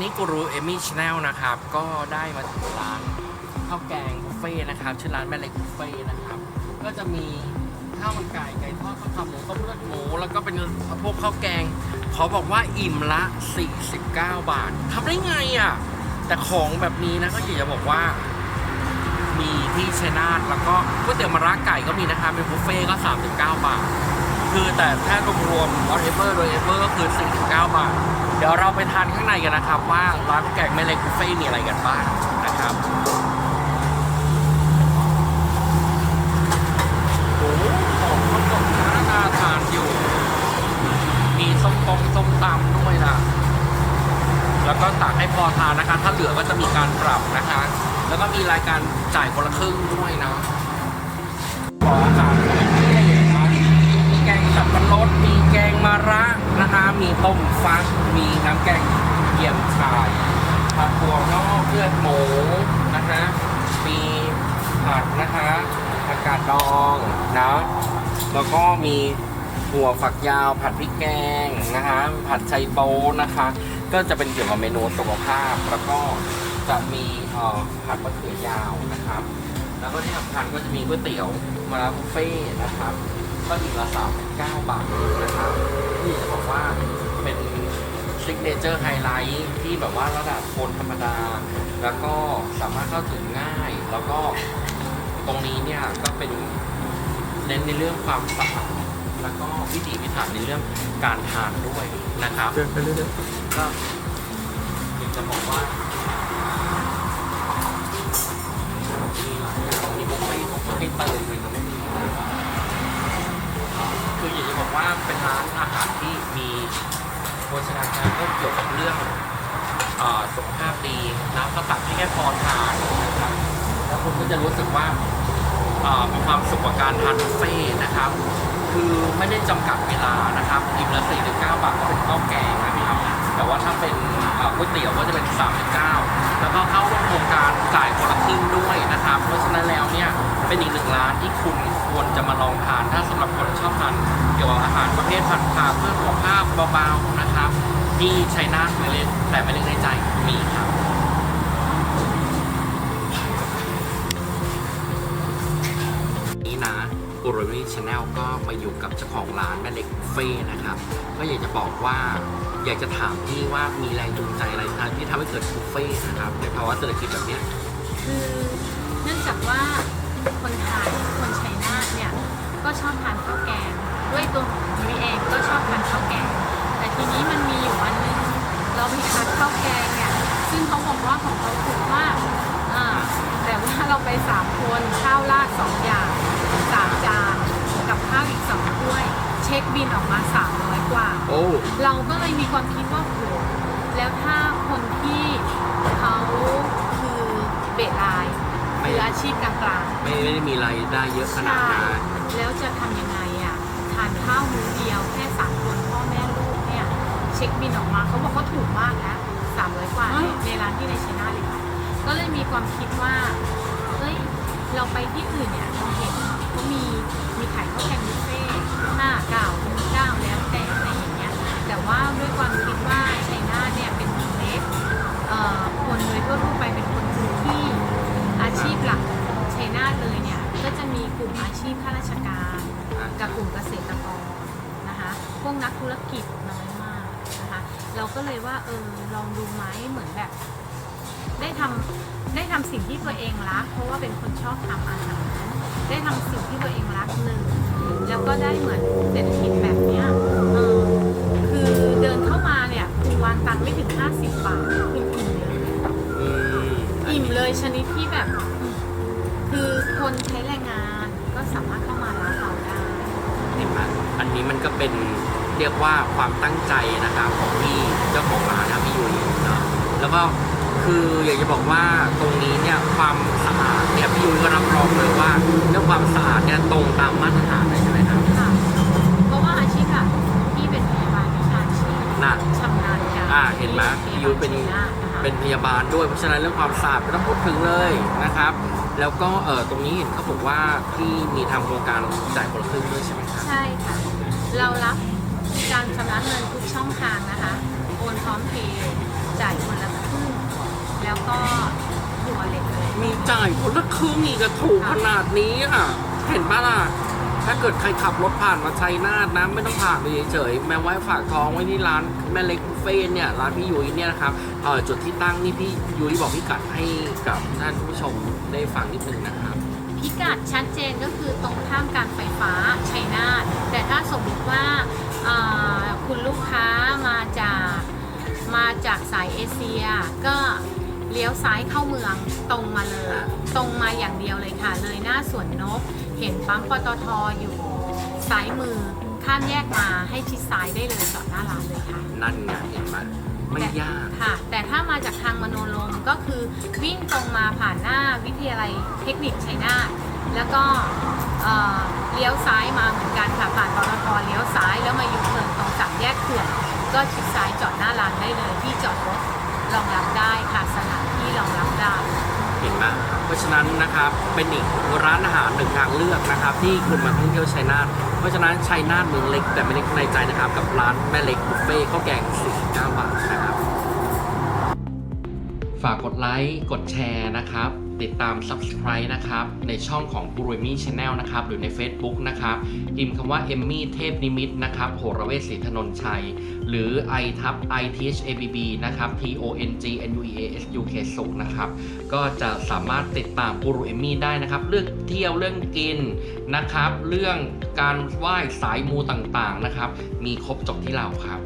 นี่กูรูเอมี่ชาแนลนะครับ ก็ได้มาถึงร้านข้าวแกงบุฟเฟ่นะครับชื่อร้านแม่เล็กบุฟเฟ่นะครับ ก็จะมีข้าวมันไก่ไก่ทอดข้าวขาหมูต้มเลือดหมู แล้วก็เป็นพวกข้าวแกงเขาบอกว่าอิ่มละ 49 บาททำได้ไงอะ แต่ของแบบนี้นะก็อยากจะบอกว่า มีที่ชัยนาทแล้วก็ก๋วยเตี๋ยวมะระไก่ก็มีนะคะเป็นบุฟเฟ่ก็ 39 บาท คือแต่แค่รวมๆ whatever โดย ever ก็คือ 49 บาท เดี๋ยวเราไปทานข้างในกันนะครับ ว่าร้านแกงแม่เล็กบุฟเฟ่มีอะไรกันบ้างนะครับโอ้ของเขาตกน่าน่าทานอยู่ มีส้มตำส้มตำด้วยนะแล้วก็ตักให้พอทานนะคะ ถ้าเหลือก็จะมีการปรับนะคะ แล้วก็มีรายการจ่ายคนละครึ่งด้วยนะขออาหาร งสับปะรดมีแกงมะระนะคะ มีต้มฟัก มีน้ำแกงเยี่ยมชายผัดถั่วนอกเลือดหมูนะคะมีผัดนะคะผักกาดดองนะแล้วก็มีถั่วฝักยาวผัดพริกแกงนะคะ ผัดไชโป๊นะคะ ก็จะเป็นเกี่ยวกับเมนูสุขภาพ แล้วก็จะมีอ่อผัดมะเขือยาวนะครับ แล้วก็ที่สำคัญก็จะมีก๋วยเตี๋ยวมาลาบุฟเฟ่นะครับ ก็อีกละสามเก้าบาทนะครับที่จะบอกว่าเป็นซิกเนเจอร์ไฮไลท์ที่แบบว่าระดับคนธรรมดา แล้วก็สามารถเข้าถึงง่าย แล้วก็ตรงนี้เนี่ยก็เป็นเน้นในเรื่องความสะอาดแล้วก็วิถีพิถันในเรื่องการทานด้วยนะครับเดินไปเรื่อยก็อยากจะบอกว่ามีหลายอย่างมีบุฟเฟ่ต์ของให้เติม ที่มีโภชนาการก็เกี่ยวกับเรื่องอ่อสุขภาพดีน้ำสตัดที่แค่พอทานนะครับแล้วคุณก็จะรู้สึกว่ามีความสุขกับการทานบุฟเฟ่นะครับ คือไม่ได้จำกัดเวลานะครับอิ่มละ49บาทก็เป็นข้าวแกงนะครับแต่ว่าถ้าเป็นก๋วยเตี๋ยวก็จะเป็น39แล้วก็เข้าร่วมโครงการจ่ายคนละครึ่งด้วยนะครับ เพราะฉะนั้นแล้วเนี่ยเป็นอีกหนึ่งร้านที่คุณ ควรจะมาลองทาน ถ้าสำหรับคนชอบทานเกี่ยวกับอาหารประเภทผัดผักเพื่อสุขภาพเบาๆนะครับ ที่ชัยนาทไม่เล็กแต่ไม่เล็กในใจมีครับนี้นะกูรูนี่ชาแนลก็มาอยู่กับเจ้าของร้านแม่เล็กบุเฟ่นะครับ ก็อยากจะบอกว่าอยากจะถามพี่ว่ามีแรงจูงใจอะไรที่ทำให้เกิดบุฟเฟ่นะครับในภาวะเศรษฐกิจแบบเนี้ยคือเนื่องจากว่าคนไทยคนชัยน ก็ชอบทานข้าวแกง ด้วยตัวของยุ้ยเองก็ชอบทานข้าวแกง แต่ทีนี้มันมีอยู่วันหนึงเราไปทานข้าวแกงเนี่ยซึ่งเขาบอกว่าของเขาถูกมากอ่าแต่ว่าเราไปสามคนข้าวราดสองอย่างสามจานกับข้าวอีกสองถ้วย เช็คบินออกมาสามร้อยกว่า โอ้ เราก็เลยมีความคิดว่าโหแล้วถ้าคนที่เขาคือเบรไล น์คืออาชีพกลางๆไม่ไม่ได้มีรายได้เยอะขนาดนั้นแล้วจะทำยังไงอะทานข้าวมื้อเดียวแค่สามคนพ่อแม่ลูกเนี่ยเช็คบินออกมาเขาบอกเขาถูกมากนะสามร้อยกว่าในในร้านที่ในชัยนาทเลยค่ะก็เลยมีความคิดว่าเฮ้ยเราไปที่อื่นเนี่ยเราเห็นเขามีมีขายข้าวแกงบุฟเฟ่ห้าเก้าหกเก้าแล้วแต่อะไรอย่างเงี้ยแต่ว่าด้วยความคิดว่าชัยนาทเนี่ยเป็นเมืองเล็ก เอ่อคนโดยทั่ว เนี่ยก็จะมีกลุ่มอาชีพข้าราชการกับกลุ่มเกษตรกรนะคะพวกนักธุรกิจน้อยมากนะคะเราก็เลยว่าเออลองดูไหมเหมือนแบบ ได้ทำได้ทำสิ่งที่ตัวเองรัก เพราะว่าเป็นคนชอบทำอาหารได้ทำสิ่งที่ตัวเองรักหนึ่งแล้วก็ได้เหมือนเศรษฐกิจแบบเนี้ยเออคือเดินเข้ามาเนี่ยคุณวางตังค์ไม่ถึง 50 บาทคุณอิ่มเลยอืมอิ่มเลยชนิดที่แบบอืมคือคนใช้แรงงานก็ สามารถเข้ามาร้านเราได้ เห็นไหมอันนี้มันก็เป็นเรียกว่าความตั้งใจนะครับของพี่เจ้าของร้านนะพี่ยุ้ยเนาะแล้วก็คืออยากจะบอกว่าตรงนี้เนี่ยความสะอาดเนี่ยพี่ยุ้ยก็รับรองเลยว่าเรื่องความสะอาดเนี่ยตรงตามมาตรฐานเลยใช่ไหมครับค่ะ เพราะว่าอาชีพหลักที่เป็นพยาบาลวิชาชีพน่ะ ชำนาญการอ่าเห็นไหมพี่ยุ้ยเป็น เป็นพยาบาลด้วยเพราะฉะนั้นเรื่องความสะอาดไม่ต้องพูดถึงเลยนะครับ แล้วก็เออตรงนี้เห็นเขาบอกว่าที่มีทำโครงการจ่ายคนละครึ่งด้วยใช่ไหมครับใช่ค่ะ เรารับการชำระเงินทุกช่องทางนะคะ โอนพร้อมเพย์จ่ายคนละครึ่ง แล้วก็หัวเหล็กเลย มีจ่ายคนละครึ่งอีกอะถูกขนาดนี้อะ เห็นปะล่ะ ถ้าเกิดใครขับรถผ่านมาชัยนาทนะไม่ต้องผ่านไปเฉยๆแม้ไว้ฝากท้องไว้ที่ร้านแม่เล็กบุฟเฟ่ต์เนี่ยร้านพี่ยุ้ยเนี่ยนะครับเออจุดที่ตั้งนี่พี่ยุ้ยบอกพี่กัดให้กับท่านผู้ชมได้ฟังนิดนึงนะครับ พิกัดชัดเจนก็คือตรงข้ามการไฟฟ้าชัยนาทแต่ถ้าสมมติว่าอ่าคุณลูกค้ามาจากมาจากสายเอเชีย ก็เลี้ยวซ้ายเข้าเมืองตรงมาเลย ตรงมาอย่างเดียวเลยค่ะ เลยหน้าสวนนก เห็นปั๊มปตทอยู่ซ้ายมือข้ามแยกมาให้ชิดซ้ายได้เลยจอดหน้าร้านเลยค่ะ นั่นไงเห็นไหมไม่ยาก ค่ะ แต่ถ้ามาจากทางมโนลมก็คือวิ่งตรงมาผ่านหน้าวิทยาลัยเทคนิคชัยนาทแล้วก็เอ่อเลี้ยวซ้ายมาเหมือนกันค่ะผ่านปตทเลี้ยวซ้ายแล้วมาอยู่เทิร์นตรงสามแยกเขื่อนก็ชิดซ้ายจอดหน้าร้านได้เลยที่จอดรถรองรับได้ค่ะสถานที่รองรับได้ เห็นไหมเพราะฉะนั้นนะครับเป็นอีกร้านอาหารหนึ่งทางเลือกนะครับ ที่คุณมาท่องเที่ยวชัยนาทเพราะฉะนั้นชัยนาทเมืองเล็กแต่ไม่เล็กในใจนะครับกับร้านแม่เล็กบุฟเฟ่ข้าวแกง49บาทนะครับ ฝากกดไลค์กดแชร์นะครับ ติดตาม Subscribe นะครับ ในช่องของ b u r u m i Channel นะครับ หรือใน Facebook นะครับพิมพ์คำว่าเอมมี่เทพนิมิตนะครับโหระเวศศรีถนนชัย หรือ i ทับ i t h a b b นะครับ t o n g n u e a s u k สุขนะครับ ก็จะสามารถติดตามกูรูเอมมี่ได้นะครับ เรื่องเที่ยวเรื่องกินนะครับ เรื่องการไหว้สายมูต่างๆนะครับ มีครบจบที่เราครับ